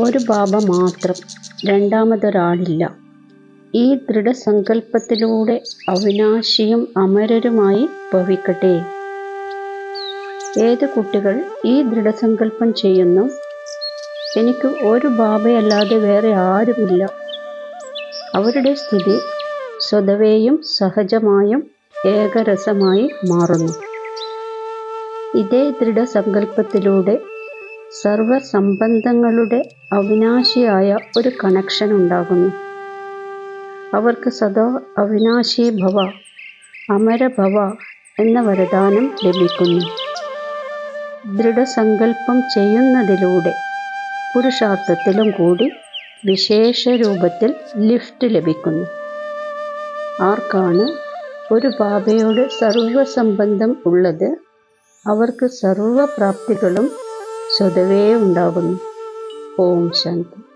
ഒരു ബാബ മാത്രം രണ്ടാമതൊരാളില്ല. ഈ ദൃഢസങ്കല്പത്തിലൂടെ അവിനാശിയും അമരരുമായി ഭവിക്കട്ടെ. ഏത് കുട്ടികൾ ഈ ദൃഢസങ്കല്പം ചെയ്യുന്നു? എനിക്ക് ഒരു ബാബയല്ലാതെ വേറെ ആരുമില്ല. അവരുടെ സ്ഥിതി സ്വതവേയും സഹജമായും ഏകരസമായി മാറുന്നു. ഇതേ ദൃഢസങ്കല്പത്തിലൂടെ സർവസംബന്ധങ്ങളുടെ അവിനാശിയായ ഒരു കണക്ഷൻ ഉണ്ടാകുന്നു. അവർക്ക് സദാ അവിനാശി ഭവ അമരഭവ എന്ന വരദാനം ലഭിക്കുന്നു. ദൃഢസങ്കല്പം ചെയ്യുന്നതിലൂടെ പുരുഷാർത്ഥത്തിലും കൂടി വിശേഷ രൂപത്തിൽ ലിഫ്റ്റ് ലഭിക്കുന്നു. ആർക്കാണ് ഒരു ബാബയോട് സർവസംബന്ധം ഉള്ളത്? അവർക്ക് സർവപ്രാപ്തികളും സ്വതവേ ഉണ്ടാകുന്നു. ഓം ശാന്തി.